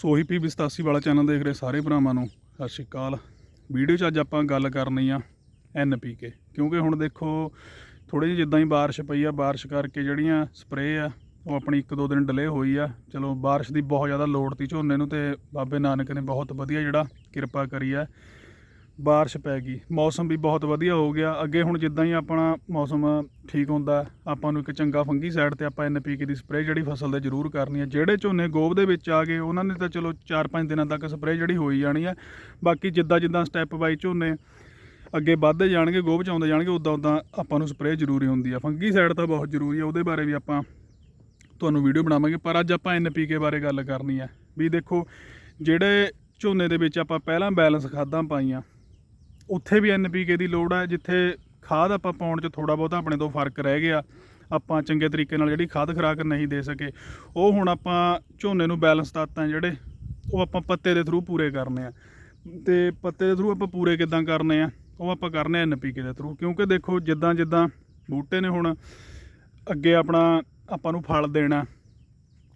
ਸੋਹੀ ਪੀ 87 ਵਾਲਾ ਚੈਨਲ ਦੇਖ ਰਹੇ ਸਾਰੇ ਭਰਾਵਾਂ ਨੂੰ। ਸਤਿ ਸ਼੍ਰੀ ਅਕਾਲ। ਵੀਡੀਓ 'ਚ ਅੱਜ ਆਪਾਂ ਗੱਲ ਕਰਨੀ ਆ ਐਨਪੀਕੇ ਕਿਉਂਕਿ ਹੁਣ ਦੇਖੋ ਥੋੜੀ ਜਿਹੀ ਜਿੱਦਾਂ ਹੀ ਬਾਰਿਸ਼ ਪਈ ਆ, ਬਾਰਿਸ਼ ਕਰਕੇ ਜਿਹੜੀਆਂ ਸਪਰੇਅ ਆ, ਉਹ ਆਪਣੀ ਇੱਕ ਦੋ ਦਿਨ ਡਿਲੇ ਹੋਈ ਆ। ਚਲੋ, ਬਾਰਿਸ਼ ਦੀ ਬਹੁਤ ਜ਼ਿਆਦਾ ਲੋੜ ਤੀ ਝੋਨੇ ਨੂੰ ਤੇ ਬਾਬੇ ਨਾਨਕ ਨੇ ਬਹੁਤ ਵਧੀਆ ਜਿਹੜਾ ਕਿਰਪਾ ਕਰੀ ਆ। ਬਾਰਿਸ਼ ਪੈ ਗਈ। ਮੌਸਮ ਵੀ ਬਹੁਤ ਵਧੀਆ ਹੋ ਗਿਆ। ਅੱਗੇ ਹੁਣ ਜਿੱਦਾਂ ਹੀ ਆਪਣਾ ਮੌਸਮ ਠੀਕ ਹੁੰਦਾ, ਆਪਾਂ ਨੂੰ ਇੱਕ ਚੰਗਾ ਫੰਗੀ ਸਾਈਡ ਤੇ ਆਪਾਂ ਐਨਪੀਕੇ ਦੀ ਸਪਰੇਅ ਜਿਹੜੀ ਫਸਲ ਦੇ ਜ਼ਰੂਰ ਕਰਨੀ ਹੈ। ਜਿਹੜੇ ਝੋਨੇ ਗੋਬ ਦੇ ਵਿੱਚ ਆ ਗਏ, ਉਹਨਾਂ ਨੇ ਤਾਂ ਚਲੋ 4-5 ਦਿਨਾਂ ਤੱਕ ਸਪਰੇਅ ਜਿਹੜੀ ਹੋਈ ਜਾਣੀ ਹੈ। ਬਾਕੀ ਜਿੱਦਾਂ ਜਿੱਦਾਂ ਸਟੈਪ ਬਾਈ ਝੋਨੇ ਅੱਗੇ ਵੱਧਦੇ ਜਾਣਗੇ, ਗੋਬ ਚ ਆਉਂਦੇ ਜਾਣਗੇ, ਉਦਾਂ ਉਦਾਂ ਆਪਾਂ ਨੂੰ ਸਪਰੇਅ ਜ਼ਰੂਰੀ ਹੁੰਦੀ ਆ ਫੰਗੀ ਸਾਈਡ ਤਾਂ ਬਹੁਤ ਜ਼ਰੂਰੀ ਆ ਉਹਦੇ ਬਾਰੇ ਵੀ ਆਪਾਂ ਤੁਹਾਨੂੰ ਵੀਡੀਓ ਬਣਾਵਾਂਗੇ। ਪਰ ਅੱਜ ਆਪਾਂ ਐਨਪੀਕੇ ਬਾਰੇ ਗੱਲ ਕਰਨੀ ਹੈ। ਵੀ ਦੇਖੋ, ਜਿਹੜੇ ਝੋਨੇ ਦੇ ਵਿੱਚ ਆਪਾਂ ਪਹਿਲਾਂ ਬੈਲੈਂਸ ਖਾਦਾਂ ਪਾਈਆਂ ਉੱਥੇ ਵੀ ਐਨਪੀਕੇ ਦੀ ਲੋੜ ਹੈ ਜਿੱਥੇ ਖਾਦ ਆਪਾਂ ਪਾਉਣ 'ਚ ਥੋੜਾ ਬਹੁਤਾ ਆਪਣੇ ਤੋਂ ਫ਼ਰਕ ਰਹਿ ਗਿਆ। ਆਪਾਂ ਚੰਗੇ ਤਰੀਕੇ ਨਾਲ ਜਿਹੜੀ ਖਾਦ ਖੁਰਾਕ ਨਹੀਂ ਦੇ ਸਕੇ, ਉਹ ਹੁਣ ਆਪਾਂ ਝੋਨੇ ਨੂੰ ਬੈਲੈਂਸ ਤੱਤਾਂ ਜਿਹੜੇ, ਉਹ ਆਪਾਂ ਪੱਤੇ ਦੇ ਥਰੂ ਪੂਰੇ ਕਰਨੇ ਆ। ਤੇ ਪੱਤੇ ਦੇ ਥਰੂ ਆਪਾਂ ਪੂਰੇ ਕਿਦਾਂ ਕਰਨੇ ਆ, ਉਹ ਆਪਾਂ ਕਰਨੇ ਆ ਐਨਪੀਕੇ ਦੇ ਥਰੂ ਕਿਉਂਕਿ ਦੇਖੋ ਜਿੱਦਾਂ ਜਿੱਦਾਂ ਬੂਟੇ ਨੇ ਹੁਣ, ਅੱਗੇ ਆਪਣਾ ਆਪਾਂ ਨੂੰ ਫਲ ਦੇਣਾ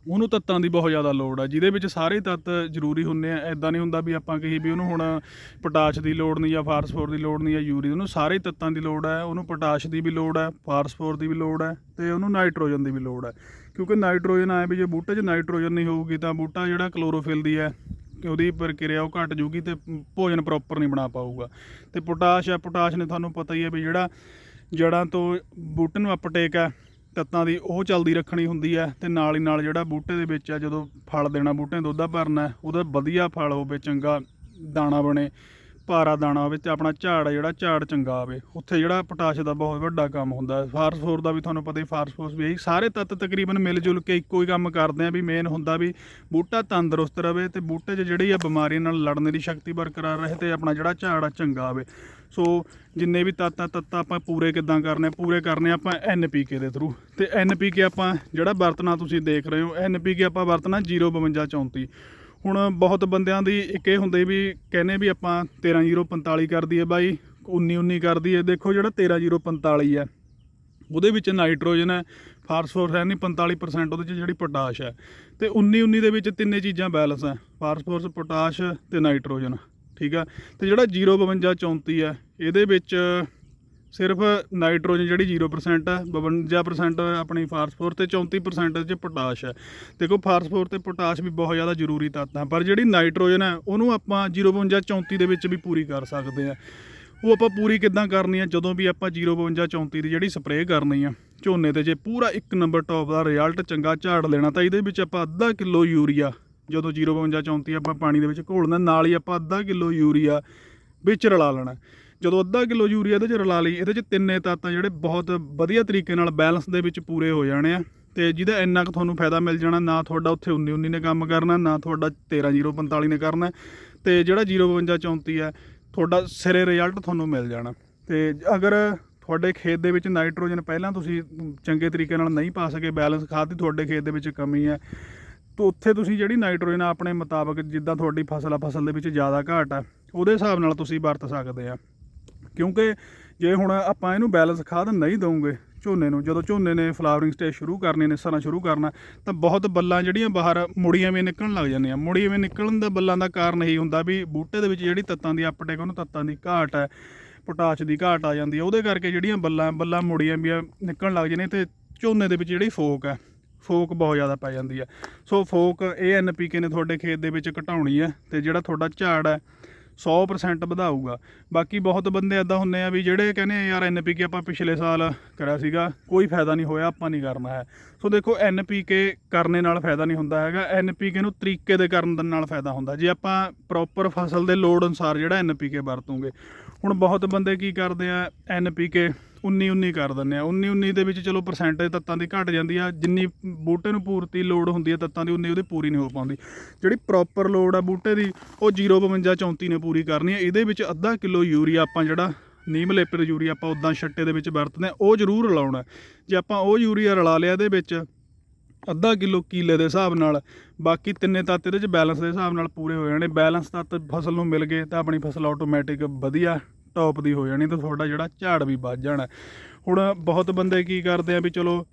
ਉਹਨੂੰ ਤੱਤਾਂ ਦੀ ਬਹੁਤ ਜ਼ਿਆਦਾ ਲੋੜ ਆ, ਜਿਹਦੇ ਵਿੱਚ ਸਾਰੇ ਤੱਤ ਜ਼ਰੂਰੀ ਹੁੰਦੇ ਆ। ਐਦਾਂ ਨਹੀਂ ਹੁੰਦਾ ਵੀ ਆਪਾਂ ਕਹੀ ਵੀ ਉਹਨੂੰ ਹੁਣ ਪੋਟਾਸ਼ ਦੀ ਲੋੜ ਨਹੀਂ ਜਾਂ ਫਾਸਫੋਰ ਦੀ ਲੋੜ ਨਹੀਂ ਜਾਂ ਯੂਰੀ ਉਹਨੂੰ ਸਾਰੇ ਤੱਤਾਂ ਦੀ ਲੋੜ ਹੈ ਉਹਨੂੰ ਪੋਟਾਸ਼ ਦੀ ਵੀ ਲੋੜ ਹੈ ਫਾਸਫੋਰ ਦੀ ਵੀ ਲੋੜ ਹੈ ਤੇ ਉਹਨੂੰ ਨਾਈਟ੍ਰੋਜਨ ਦੀ ਵੀ ਲੋੜ ਹੈ ਕਿਉਂਕਿ ਨਾਈਟ੍ਰੋਜਨ ਆਇਆ ਵੀ ਜੇ ਬੂਟੇ 'ਚ ਨਾਈਟ੍ਰੋਜਨ ਨਹੀਂ ਹੋਊਗੀ ਤਾਂ ਬੂਟਾ ਜਿਹੜਾ ਕਲੋਰੋਫਿਲ ਦੀ ਹੈ ਕਿ ਉਹਦੀ ਪ੍ਰਕਿਰਿਆ ਉਹ ਘਟ ਜੂਗੀ ਤੇ ਭੋਜਨ ਪ੍ਰੋਪਰ ਨਹੀਂ ਬਣਾ ਪਾਊਗਾ। ਤੇ ਪੋਟਾਸ਼ ਆ, ਪੋਟਾਸ਼ ਨੇ ਤੁਹਾਨੂੰ ਪਤਾ ਹੀ ਹੈ ਵੀ ਜਿਹੜਾ ਜੜਾਂ ਤੋਂ ਬੂਟੇ ਨੂੰ ਅਪਟੇਕ ਹੈ ਤੱਤਾਂ ਦੀ ਉਹ ਚੱਲਦੀ ਰੱਖਣੀ ਹੁੰਦੀ ਹੈ ਤੇ ਨਾਲ ਹੀ ਨਾਲ ਜਿਹੜਾ ਬੂਟੇ ਦੇ ਵਿੱਚ ਆ, ਜਦੋਂ ਫਲ ਦੇਣਾ ਬੂਟੇ ਨੂੰ ਦੁੱਧਾ ਭਰਨਾ, ਉਹਦਾ ਵਧੀਆ ਫਲ ਹੋਵੇ, ਚੰਗਾ ਦਾਣਾ ਬਣੇ। ਪਾਰਾ ਦਾਣਾ ਹੋਵੇ ਤੇ ਆਪਣਾ ਝਾੜ ਆ ਜਿਹੜਾ, ਝਾੜ ਚੰਗਾ ਆਵੇ ਉੱਥੇ ਜਿਹੜਾ ਪੋਟਾਸ਼ ਦਾ ਬਹੁਤ ਵੱਡਾ ਕੰਮ ਹੁੰਦਾ ਹੈ। ਫਾਸਫੋਰ ਦਾ ਵੀ ਤੁਹਾਨੂੰ ਪਤਾ ਹੀ ਫਾਸਫੋਰਸ ਵੀ ਇਹੀ ਸਾਰੇ ਤੱਤ ਤਕਰੀਬਨ ਮਿਲ ਜੁਲ ਕੇ ਇੱਕੋ ਹੀ ਕੰਮ ਕਰਦੇ ਆ ਵੀ ਮੇਨ ਹੁੰਦਾ ਵੀ ਬੂਟਾ ਤੰਦਰੁਸਤ ਰਹੇ ਤੇ ਬੂਟੇ 'ਚ ਜਿਹੜੀ ਆ ਬਿਮਾਰੀਆਂ ਨਾਲ ਲੜਨ ਦੀ ਸ਼ਕਤੀ ਬਰਕਰਾਰ ਰਹੇ ਤੇ ਆਪਣਾ ਜਿਹੜਾ ਝਾੜ ਆ ਚੰਗਾ ਆਵੇ ਸੋ ਜਿੰਨੇ ਵੀ ਤੱਤ ਆ, ਤੱਤ ਆਪਾਂ ਪੂਰੇ ਕਿੱਦਾਂ ਕਰਨੇ ਪੂਰੇ ਕਰਨੇ ਆਪਾਂ ਐਨਪੀਕੇ ਦੇ ਥਰੂ ਤੇ ਐਨਪੀਕੇ ਆਪਾਂ ਜਿਹੜਾ ਵਰਤਣਾ ਤੁਸੀਂ ਦੇਖ ਰਹੇ ਹੋ ਐਨਪੀਕੇ ਆਪਾਂ ਵਰਤਣਾ 052 34 ਹੁਣ ਬਹੁਤ ਬੰਦਿਆਂ ਦੀ ਇੱਕ ਇਹ ਹੁੰਦੇ ਵੀ ਕਹਿੰਦੇ ਵੀ ਆਪਾਂ 13045 ਕਰ ਦਈਏ ਬਾਈ 1919 ਕਰ ਦਈਏ ਦੇਖੋ ਜਿਹੜਾ 13045 ਹੈ, ਉਹਦੇ ਵਿੱਚ ਨਾਈਟ੍ਰੋਜਨ ਹੈ, ਫਾਸਫੋਰਸ ਹੈ ਨਹੀਂ 45% ਉਹਦੇ ਚ ਜਿਹੜੀ ਪੋਟਾਸ਼ ਹੈ। ਤੇ 1919 ਦੇ ਵਿੱਚ ਤਿੰਨੇ ਚੀਜ਼ਾਂ ਬੈਲੈਂਸ ਹੈ, ਫਾਸਫੋਰਸ, ਪੋਟਾਸ਼ ਤੇ ਨਾਈਟ੍ਰੋਜਨ, ਠੀਕ ਆ? ਤੇ ਜਿਹੜਾ 052 34 ਹੈ, ਇਹਦੇ ਵਿੱਚ ਸਿਰਫ ਨਾਈਟ੍ਰੋਜਨ ਜਿਹੜੀ 0% ਆ 52% ਆਪਣੀ ਫਾਸਫੋਰ ਤੇ 34% ਚ ਪੋਟਾਸ਼ ਹੈ। ਦੇਖੋ ਫਾਸਫੋਰ ਤੇ ਪੋਟਾਸ਼ ਵੀ ਬਹੁਤ ਜ਼ਿਆਦਾ ਜ਼ਰੂਰੀ ਤੱਤ ਹੈ ਪਰ ਜਿਹੜੀ ਨਾਈਟ੍ਰੋਜਨ ਹੈ, ਉਹਨੂੰ ਆਪਾਂ 052 34 ਦੇ ਵਿੱਚ ਵੀ ਪੂਰੀ ਕਰ ਸਕਦੇ ਆ ਉਹ ਆਪਾਂ ਪੂਰੀ ਕਿੱਦਾਂ ਕਰਨੀ ਆ ਜਦੋਂ ਵੀ ਆਪਾਂ 052 34 ਦੀ ਜਿਹੜੀ ਸਪਰੇਅ ਕਰਨੀ ਆ, ਝੋਨੇ ਤੇ ਜੇ ਪੂਰਾ ਇੱਕ ਨੰਬਰ ਟੌਪ ਦਾ ਰਿਜ਼ਲਟ ਚੰਗਾ ਝਾੜ ਲੈਣਾ, ਤਾਂ ਇਹਦੇ ਵਿੱਚ ਆਪਾਂ ਅੱਧਾ ਕਿਲੋ ਯੂਰੀਆ, ਜਦੋਂ 052 34 ਆਪਾਂ ਪਾਣੀ ਦੇ ਵਿੱਚ ਘੋਲਣਾ, ਨਾਲ ਹੀ ਆਪਾਂ ਅੱਧਾ ਕਿਲੋ ਯੂਰੀਆ ਵਿੱਚ ਰਲਾ ਲੈਣਾ। ਜਦੋਂ ਅੱਧਾ ਕਿਲੋ ਯੂਰੀਆ ਇਹਦੇ ਚ ਰਲਾ ਲਈ, ਇਹਦੇ ਚ ਤਿੰਨੇ ਤੱਤ ਜਿਹੜੇ ਬਹੁਤ ਵਧੀਆ ਤਰੀਕੇ ਨਾਲ ਬੈਲੈਂਸ ਦੇ ਵਿੱਚ ਪੂਰੇ ਹੋ ਜਾਣੇ ਆ। ਤੇ ਜਿਹਦਾ ਇੰਨਾ ਕੁ ਤੁਹਾਨੂੰ ਫਾਇਦਾ ਮਿਲ ਜਾਣਾ, ਨਾ ਤੁਹਾਡਾ ਉੱਥੇ 19 19 ਨੇ ਕੰਮ ਕਰਨਾ, ਨਾ ਤੁਹਾਡਾ 13045 ਨੇ ਕਰਨਾ। ਤੇ ਜਿਹੜਾ 052 34 ਹੈ, ਤੁਹਾਡਾ ਸਿਰੇ ਰਿਜ਼ਲਟ ਤੁਹਾਨੂੰ ਮਿਲ ਜਾਣਾ। ਤੇ ਅਗਰ ਤੁਹਾਡੇ ਖੇਤ ਦੇ ਵਿੱਚ ਨਾਈਟ੍ਰੋਜਨ ਪਹਿਲਾਂ ਤੁਸੀਂ ਚੰਗੇ ਤਰੀਕੇ ਨਾਲ ਨਹੀਂ ਪਾ ਸਕੇ ਬੈਲੈਂਸ ਖਾਦ ਦੀ ਤੁਹਾਡੇ ਖੇਤ ਦੇ ਵਿੱਚ ਕਮੀ ਹੈ, ਤਾਂ ਉੱਥੇ ਤੁਸੀਂ ਜਿਹੜੀ ਨਾਈਟ੍ਰੋਜਨ ਆ ਆਪਣੇ ਮੁਤਾਬਕ ਜਿੱਦਾਂ ਤੁਹਾਡੀ ਫਸਲ ਆ, ਫਸਲ ਦੇ ਵਿੱਚ ਜ਼ਿਆਦਾ ਘਾਟ ਆ, ਉਹਦੇ ਹਿਸਾਬ ਨਾਲ ਤੁਸੀਂ ਵਰਤ ਸਕਦੇ ਆ। ਕਿਉਂਕਿ ਜੇ ਹੁਣ ਆਪਾਂ ਇਹਨੂੰ ਬੈਲੈਂਸ ਖਾਦ ਨਹੀਂ ਦਵਾਂਗੇ ਝੋਨੇ ਨੂੰ, ਜਦੋਂ ਝੋਨੇ ਨੇ ਫਲਾਵਰਿੰਗ ਸਟੇਜ ਸ਼ੁਰੂ ਕਰਨੀ ਨੇ ਨਿਸਰਨਾ ਸ਼ੁਰੂ ਕਰਨਾ, ਤਾਂ ਬਹੁਤ ਬੱਲਾਂ ਜਿਹੜੀਆਂ ਬਾਹਰ ਮੁੜੀਆਂ ਵੀ ਨਿਕਲਣ ਲੱਗ ਜਾਂਦੀਆਂ। ਮੁੜੀਆਂ ਵੀ ਨਿਕਲਣ ਦਾ ਬੱਲਾਂ ਦਾ ਕਾਰਨ ਇਹੀ ਹੁੰਦਾ ਵੀ ਬੂਟੇ ਦੇ ਵਿੱਚ ਜਿਹੜੀ ਤੱਤਾਂ ਦੀ ਅਪਟੇਕ ਉਹਨੂੰ ਤੱਤਾਂ ਦੀ ਘਾਟ ਹੈ, ਪੋਟਾਸ਼ ਦੀ ਘਾਟ ਆ ਜਾਂਦੀ ਹੈ। ਉਹਦੇ ਕਰਕੇ ਜਿਹੜੀਆਂ ਬੱਲਾਂ ਬੱਲਾਂ ਮੁੜੀਆਂ ਵੀ ਨਿਕਲਣ ਲੱਗ ਜਾਂਦੀਆਂ ਤੇ ਝੋਨੇ ਦੇ ਵਿੱਚ ਜਿਹੜੀ ਫੋਕ ਹੈ, ਫੋਕ ਬਹੁਤ ਜ਼ਿਆਦਾ ਪੈ ਜਾਂਦੀ ਹੈ। ਸੋ ਫੋਕ ਇਹ ਐਨਪੀਕੇ ਨੇ ਤੁਹਾਡੇ ਖੇਤ ਦੇ ਵਿੱਚ ਘਟਾਉਣੀ ਹੈ ਤੇ ਜਿਹੜਾ ਤੁਹਾਡਾ ਝਾੜ ਹੈ 100% ਵਧਾਊਗਾ। ਬਾਕੀ ਬਹੁਤ ਬੰਦੇ ਐਦਾਂ ਹੁੰਦੇ ਆ ਵੀ ਜਿਹੜੇ ਕਹਿੰਦੇ ਆ, ਯਾਰ ਐਨਪੀਕੇ ਆਪਾਂ ਪਿਛਲੇ ਸਾਲ ਕਰਿਆ ਸੀਗਾ, ਕੋਈ ਫਾਇਦਾ ਨਹੀਂ ਹੋਇਆ, ਆਪਾਂ ਨਹੀਂ ਕਰਨਾ ਹੈ। ਸੋ ਦੇਖੋ ਐਨਪੀਕੇ ਕਰਨੇ ਨਾਲ ਫਾਇਦਾ ਨਹੀਂ ਹੁੰਦਾ ਹੈਗਾ। ਐਨਪੀਕੇ ਨੂੰ ਤਰੀਕੇ ਦੇ ਕਰਨ ਦੇ ਨਾਲ ਫਾਇਦਾ ਹੁੰਦਾ। ਜੇ ਆਪਾਂ ਪ੍ਰੋਪਰ ਫਸਲ ਦੇ ਲੋੜ ਅਨੁਸਾਰ ਜਿਹੜਾ ਐਨਪੀਕੇ ਵਰਤੋਂਗੇ। ਹੁਣ ਬਹੁਤ ਬੰਦੇ ਕੀ ਕਰਦੇ ਆ ਐਨਪੀਕੇ 19 19 ਕਰ ਦਿੰਦੇ ਆ। 19 19 ਦੇ ਵਿੱਚ ਚਲੋ ਪਰਸੈਂਟੇਜ ਤੱਤਾਂ ਦੀ ਘਟ ਜਾਂਦੀ ਆ। ਜਿੰਨੀ ਬੂਟੇ ਨੂੰ ਪੂਰਤੀ ਲੋੜ ਹੁੰਦੀ ਹੈ ਤੱਤਾਂ ਦੀ ਉਨੀ ਉਹਦੀ ਪੂਰੀ ਨਹੀਂ ਹੋ ਪਾਉਂਦੀ। ਜਿਹੜੀ ਪ੍ਰੋਪਰ ਲੋੜ ਆ ਬੂਟੇ ਦੀ, ਉਹ 052 34 ਨੇ ਪੂਰੀ ਕਰਨੀ ਹੈ ਇਹਦੇ ਵਿੱਚ ਅੱਧਾ ਕਿਲੋ ਯੂਰੀਆ ਆਪਾਂ ਜਿਹੜਾ ਨੀਮ ਲੇਪਰ ਯੂਰੀਆ ਆਪਾਂ ਉਦਾਂ ਛੱਟੇ ਦੇ ਵਿੱਚ ਵਰਤਦੇ ਆ, ਉਹ ਜ਼ਰੂਰ ਰਲਾਉਣਾ ਜੇ ਆਪਾਂ ਉਹ ਯੂਰੀਆ ਰਲਾ ਲਿਆ ਇਹਦੇ ਵਿੱਚ, ਅੱਧਾ ਕਿਲੋ ਕੀਲੇ ਦੇ ਹਿਸਾਬ ਨਾਲ, ਬਾਕੀ ਤਿੰਨੇ ਤੱਤ ਇਹਦੇ ਚ ਬੈਲੈਂਸ ਦੇ ਹਿਸਾਬ ਨਾਲ ਪੂਰੇ ਹੋ ਜਾਣੇ। ਬੈਲੈਂਸ ਤੱਤ ਫਸਲ ਨੂੰ ਮਿਲ ਗਏ ਤਾਂ ਆਪਣੀ ਫਸਲ ਆਟੋਮੈਟਿਕ ਵਧੀਆ। ਟੌਪ ਦੀ ਹੋ ਜਾਣੀ ਤੇ ਤੁਹਾਡਾ ਜਿਹੜਾ ਝਾੜ ਵੀ ਵੱਧ ਜਾਣਾ। ਹੁਣ ਬਹੁਤ ਬੰਦੇ ਕੀ ਕਰਦੇ ਆ ਵੀ ਚਲੋ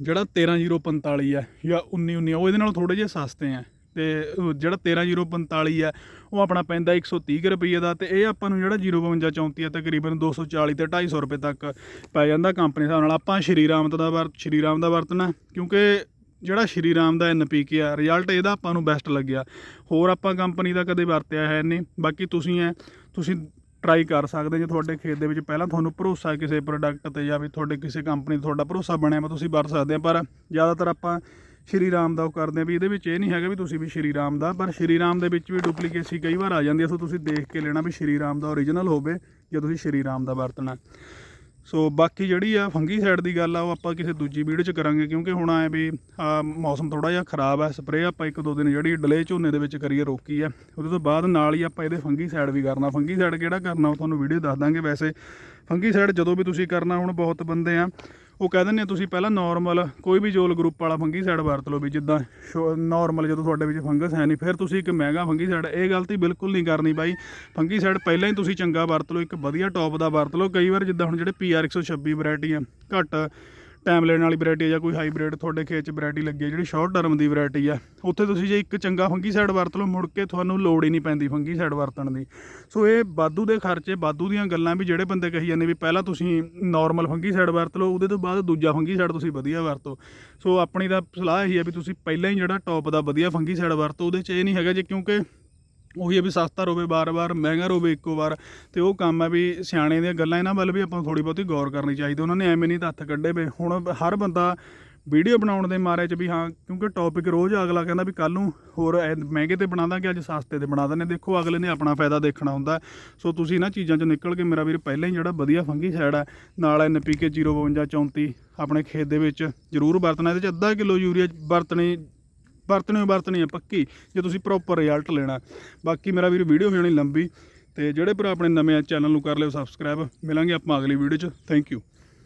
ਜਿਹੜਾ 13045 ਹੈ ਜਾਂ 1919 ਉਹ ਇਹਦੇ ਨਾਲ ਥੋੜੇ ਜਿਹੇ ਸਸਤੇ ਆ। ਤੇ ਉਹ ਜਿਹੜਾ 13045 ਹੈ ਉਹ ਆਪਣਾ ਪੈਂਦਾ 130 ਕੁ ਰੁਪਏ ਦਾ ਤੇ ਇਹ ਆਪਾਂ ਨੂੰ ਜਿਹੜਾ 05234 ਹੈ ਤਕਰੀਬਨ 240 ਤੇ 250 ਰੁਪਏ ਤੱਕ ਪੈ ਜਾਂਦਾ ਕੰਪਨੀ ਹਿਸਾਬ ਨਾਲ। ਆਪਾਂ ਸ਼੍ਰੀ ਰਾਮ ਦਾ ਵਰਤ ਸ਼੍ਰੀ ਰਾਮ ਦਾ ਵਰਤਣਾ, ਕਿਉਂਕਿ ਜਿਹੜਾ ਸ਼੍ਰੀ ਰਾਮ ਦਾ ਐਨਪੀਕੇ ਆ ਰਿਜ਼ਲਟ ਇਹਦਾ ਆਪਾਂ ਨੂੰ ਬੈਸਟ ਲੱਗਿਆ। ਹੋਰ ਆਪਾਂ ਕੰਪਨੀ ਦਾ ਕਦੇ ਵਰਤਿਆ ਹੈ ਨਹੀਂ। ਬਾਕੀ ਤੁਸੀਂ ਐ, ਤੁਸੀਂ ਟਰਾਈ ਕਰ ਸਕਦੇ ਜੇ ਤੁਹਾਡੇ ਖੇਤ ਦੇ ਵਿੱਚ ਪਹਿਲਾਂ ਤੁਹਾਨੂੰ ਭਰੋਸਾ ਕਿਸੇ ਪ੍ਰੋਡਕਟ ਤੇ ਜਾਂ ਵੀ ਤੁਹਾਡੇ ਕਿਸੇ ਕੰਪਨੀ ਤੇ ਤੁਹਾਡਾ ਭਰੋਸਾ ਬਣਿਆ ਵਾ ਤੁਸੀਂ ਵਰਤ ਸਕਦੇ ਆ, ਪਰ ਜ਼ਿਆਦਾਤਰ ਆਪਾਂ ਸ਼੍ਰੀ ਰਾਮ ਦਾ ਉਹ ਕਰਦੇ ਆ ਵੀ ਇਹਦੇ ਵਿੱਚ ਇਹ ਨਹੀਂ ਹੈਗਾ ਵੀ ਤੁਸੀਂ ਵੀ ਸ਼੍ਰੀ ਰਾਮ ਦਾ, ਪਰ ਸ਼੍ਰੀ ਰਾਮ ਦੇ ਵਿੱਚ ਵੀ ਡੁਪਲੀਕੇਸੀ ਕਈ ਵਾਰ ਆ ਜਾਂਦੀ ਹੈ ਸੋ ਤੁਸੀਂ ਦੇਖ ਕੇ ਲੈਣਾ ਵੀ ਸ਼੍ਰੀ ਰਾਮ ਦਾ ਓਰੀਜਨਲ ਹੋਵੇ ਜੇ ਤੁਸੀਂ ਸ਼੍ਰੀ ਰਾਮ ਦਾ ਵਰਤਣਾ। ਸੋ ਬਾਕੀ ਜਿਹੜੀ ਆ ਫੰਗੀ ਸਾਈਡ ਦੀ ਗੱਲ ਆ, ਉਹ ਆਪਾਂ ਕਿਸੇ ਦੂਜੀ ਵੀਡੀਓ 'ਚ ਕਰਾਂਗੇ, ਕਿਉਂਕਿ ਹੁਣ ਆਏ ਵੀ ਮੌਸਮ ਥੋੜਾ ਜਿਹਾ ਖਰਾਬ ਹੈ ਸਪਰੇਅ ਆਪਾਂ ਇੱਕ ਦੋ ਦਿਨ ਜਿਹੜੀ ਡਿਲੇ ਝੋਨੇ ਦੇ ਵਿੱਚ ਕਰੀਏ, ਰੋਕੀ ਆ। ਉਹਦੇ ਤੋਂ ਬਾਅਦ ਨਾਲ ਹੀ ਆਪਾਂ ਇਹਦੇ ਫੰਗੀ ਸਾਈਡ ਵੀ ਕਰਨਾ। ਫੰਗੀ ਸਾਈਡ ਕਿਹੜਾ ਕਰਨਾ, ਉਹ ਤੁਹਾਨੂੰ ਵੀਡੀਓ ਦੱਸ ਦਾਂਗੇ ਵੈਸੇ। ਫੰਗੀ ਸਾਈਡ ਜਦੋਂ ਵੀ ਤੁਸੀਂ ਕਰਨਾ, ਹੁਣ ਬਹੁਤ ਬੰਦੇ ਆ ਉਹ ਕਹਿ ਦਿੰਦੇ ਤੁਸੀਂ ਪਹਿਲਾਂ ਨਾਰਮਲ ਕੋਈ ਵੀ ਜੋਲ ਗਰੁੱਪ ਵਾਲਾ ਫੰਗੀ ਸਾਈਡ ਵਰਤ ਲਓ ਵੀ ਜਿੱਦਾਂ ਨਾਰਮਲ ਜਦੋਂ ਤੁਹਾਡੇ ਵਿੱਚ ਫੰਗਸ ਹੈ ਨਹੀਂ ਫਿਰ ਤੁਸੀਂ ਇੱਕ ਮਹਿੰਗਾ ਫੰਗੀ ਸਾਈਡ ਇਹ ਗਲਤੀ ਬਿਲਕੁਲ ਨਹੀਂ ਕਰਨੀ ਬਾਈ। ਫੰਗੀ ਸਾਈਡ ਪਹਿਲਾਂ ਹੀ ਤੁਸੀਂ ਚੰਗਾ ਵਰਤ ਲਓ, ਇੱਕ ਵਧੀਆ ਟੌਪ ਦਾ ਵਰਤ ਲਓ। ਕਈ ਵਾਰ ਜਿੱਦਾਂ ਹੁਣ ਜਿਹੜੇ PR 126 ਵੈਰਾਈਟੀ ਆ, ਘੱਟ ਟਾਈਮ ਲੈਣ ਵਾਲੀ ਵੈਰਾਈਟੀ ਜਾਂ ਕੋਈ ਹਾਈਬ੍ਰਿਡ ਤੁਹਾਡੇ ਖੇਤ 'ਚ ਵੈਰਾਈਟੀ ਲੱਗੀ ਹੈ, ਜਿਹੜੀ ਸ਼ਾਰਟ ਟਰਮ ਦੀ ਵੈਰਾਈਟੀ ਆ ਉੱਥੇ ਤੁਸੀਂ ਜੇ ਇੱਕ ਚੰਗਾ ਫੰਗੀ ਸਾਈਡ ਵਰਤ ਲਓ, ਮੁੜ ਕੇ ਤੁਹਾਨੂੰ ਲੋੜ ਹੀ ਨਹੀਂ ਪੈਂਦੀ ਫੰਗੀ ਸਾਈਡ ਵਰਤਣ ਦੀ। ਸੋ ਇਹ ਬਾਦੂ ਦੇ ਖਰਚੇ ਬਾਦੂ ਦੀਆਂ ਗੱਲਾਂ ਵੀ ਜਿਹੜੇ ਬੰਦੇ ਕਹੀ ਜਾਂਦੇ ਵੀ ਪਹਿਲਾਂ ਤੁਸੀਂ ਨਾਰਮਲ ਫੰਗੀ ਸਾਈਡ ਵਰਤ ਲਓ, ਉਹਦੇ ਤੋਂ ਬਾਅਦ ਦੂਜਾ ਫੰਗੀ ਸਾਈਡ ਤੁਸੀਂ ਵਧੀਆ ਵਰਤੋ। ਸੋ ਆਪਣੀ ਤਾਂ ਸਲਾਹ ਇਹੀ ਹੈ ਵੀ ਤੁਸੀਂ ਪਹਿਲਾਂ ਹੀ ਜਿਹੜਾ ਟੌਪ ਦਾ ਵਧੀਆ ਫੰਗੀ ਸਾਈਡ ਵਰਤੋ, ਉਹਦੇ 'ਚ ਇਹ ਨਹੀਂ ਹੈਗਾ ਜੇ ਕਿਉਂਕਿ ਉਹੀ ਹੈ ਵੀ ਸਸਤਾ ਰੋਵੇ ਬਾਰ-ਬਾਰ ਮਹਿੰਗਾ ਰੋਵੇ ਇੱਕੋ ਵਾਰ, ਤੇ ਉਹ ਕੰਮ ਹੈ ਵੀ ਸਿਆਣੇ ਦੀਆਂ ਗੱਲਾਂ ਇਹਨਾਂ ਵੱਲ ਵੀ ਆਪਾਂ ਥੋੜੀ ਬਹੁਤੀ ਗੌਰ ਕਰਨੀ ਚਾਹੀਦੀ, ਉਹਨਾਂ ਨੇ ਐਵੇਂ ਨਹੀਂ ਹੱਥ ਕੱਢੇ ਵੇ ਹੁਣ ਹਰ ਬੰਦਾ ਵੀਡੀਓ ਬਣਾਉਣ ਦੇ ਮਾਰੇ 'ਚ ਵੀ ਹਾਂ, ਕਿਉਂਕਿ ਟੌਪਿਕ ਰੋਜ਼ ਅਗਲਾ ਕਹਿੰਦਾ ਵੀ ਕੱਲ ਨੂੰ ਹੋਰ ਮਹਿੰਗੇ ਤੇ ਬਣਾ ਦਾਂਗੇ, ਅੱਜ ਸਸਤੇ ਤੇ ਬਣਾ ਦਿੰਦੇ। ਦੇਖੋ, ਅਗਲੇ ਨੇ ਆਪਣਾ ਫਾਇਦਾ ਦੇਖਣਾ ਹੁੰਦਾ। ਸੋ ਤੁਸੀਂ ਇਹਨਾਂ ਚੀਜ਼ਾਂ 'ਚੋਂ ਨਿਕਲ ਕੇ ਮੇਰਾ ਵੀਰ ਪਹਿਲਾਂ ਹੀ ਜਿਹੜਾ ਵਧੀਆ ਫੰਗੀ ਸਾਈਡ ਹੈ ਨਾਲ ਐਨਪੀਕੇ 052 34 ਆਪਣੇ ਖੇਤ ਦੇ ਵਿੱਚ ਜ਼ਰੂਰ ਵਰਤਣਾ, ਇਹਦੇ 'ਚ ਅੱਧਾ ਕਿਲੋ ਯੂਰੀਆ ਵਰਤਣੀ ਵਰਤਣੀ ਓ ਵਰਤਣੀ ਹੈ ਪੱਕੀ, ਜੇ ਤੁਸੀਂ ਪ੍ਰੋਪਰ ਰਿਜ਼ਲਟ ਲੈਣਾ। ਬਾਕੀ ਮੇਰਾ ਵੀਰ ਵੀਡੀਓ ਹੋ ਜਾਣੀ ਲੰਬੀ, ਤੇ ਜਿਹੜੇ ਭਰਾ ਆਪਣੇ ਨਵੇਂ ਚੈਨਲ ਨੂੰ ਕਰ ਲਿਓ ਸਬਸਕ੍ਰਾਈਬ ਮਿਲਾਂਗੇ ਆਪਾਂ ਅਗਲੀ ਵੀਡੀਓ 'ਚ। Thank you